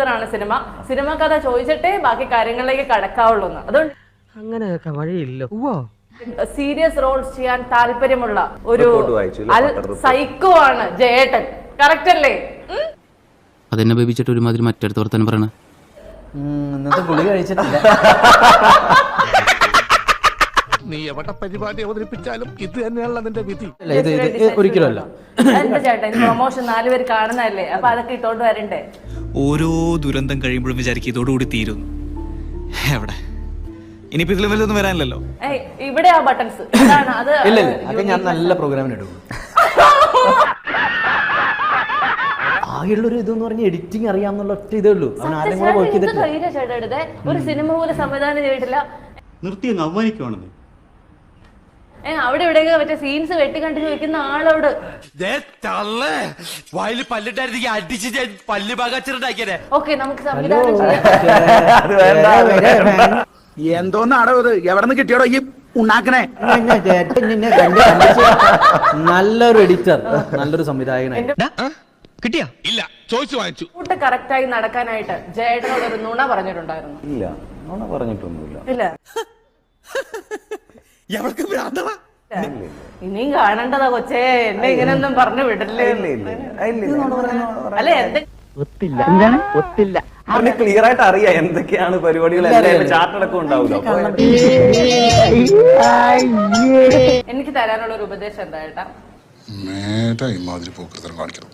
മധുസൂദനാണ് cinema. Cinema കഥ ചോദിച്ചിട്ടേ ബാക്കി കാര്യങ്ങളിലേക്ക് കടക്കാവുള്ളൂ എന്ന്. അതുകൊണ്ട് അങ്ങനെയൊക്കെ വഴിയില്ല. സീരിയസ് റോൾസ് ചെയ്യാൻ താല്പര്യമുള്ള ഒരു. സൈക്കോ ആണ് ജയേട്ടൻ. കറക്റ്റ് അല്ലേ? അതെന്നെ ബേബിച്ചിട്ട് ഒരുമാതിരി മറ്റടുത്ത് തന്നെ പറയണ. ഇന്നത്തെ ഗുളി കഴിച്ചിട്ടില്ല. നീ എവിടെ പരിപാടി അവതരിപ്പിച്ചാലും ഇത് തന്നെയാണല്ലോ നിന്റെ വിധി. ഇത് ഒരിക്കലും പ്രൊമോഷൻ നാലുപേര് കാണുന്നതല്ലേ? അപ്പൊ അതൊക്കെ ഇട്ടോണ്ട് വരണ്ടേ? ഓരോ ദുരന്തം കഴിയുമ്പോഴും വിചാരിക്കും ഇതോടുകൂടി തീരുന്നു. എവിടെ? ഇനിയിപ്പോ ഇതിൽ വല്ലതൊന്നും വരാനില്ലല്ലോ. ഏയ് ഇവിടെ ആ ബട്ടൺസ് ഇതാണ് അത് ഇല്ല അതൊക്കെ ഞാൻ നല്ല പ്രോഗ്രാമിന് എടുക്കും. ആകെയുള്ളൊരു ഇതെന്ന് പറഞ്ഞാൽ എഡിറ്റിംഗ് അറിയാമെന്നുള്ള ഒറ്റ ഇതേ ഉള്ളൂ. അവൻ ആരും കൂടെ വർക്ക് ചെയ്തിട്ടില്ല ഒരു സിനിമ പോലെ സംവിധാനം ചെയ്തിട്ടില്ല. നിർത്തി അങ്ങ് അവമാനിക്കുവാണെന്ന്. അവിടെ ഇവിടെയൊക്കെ മറ്റേ സീൻസ് വെട്ടിക്കണ്ടു ചോദിക്കുന്ന ആളോട്. വായിൽ പല്ലിട്ടായിരുന്നെങ്കിൽ അടിച്ച് ഞാൻ പല്ല് പകച്ചിട്ടുണ്ടാക്കിയതേ ഓക്കെ നമുക്ക് സംവിധാനം ചെയ്യാം. എന്തോന്നാടോ ഇത്? എവിടെ നിന്ന് കിട്ടിയോടോ ഈ ഉണ്ടാക്കണേ നല്ലൊരു എഡിറ്റർ നല്ലൊരു സംവിധായകനായി. കിട്ടിയാ? ഇല്ല ചോദിച്ചു വാങ്ങിച്ചു. കൂട്ട് കറക്റ്റായി നടക്കാനായിട്ട് ജയേട്ടനോട് ഒരു നുണ പറഞ്ഞിട്ടുണ്ടായിരുന്നു. ഇല്ല നുണ പറഞ്ഞിട്ടൊന്നുമില്ല. ഇല്ല. എവൾക്ക് ഭ്രാന്തളാ ഇനിയും കാണണ്ടതാ കൊച്ചേ. എന്നെ ഇങ്ങനെയൊന്നും പറഞ്ഞു വിടല്ലേ. ഒത്തില്ല. എന്താണ്? ഒത്തില്ല. അവന് ക്ലിയർ ആയിട്ട് അറിയാം എന്തൊക്കെയാണ് പരിപാടികൾ. ചാർട്ടടക്കം ഉണ്ടാവില്ല എനിക്ക് തരാനുള്ള ഒരു ഉപദേശം എന്താ ചേട്ടാ മേട്ട ഇമാതിരി പോക്കൃതം കാണിക്കണം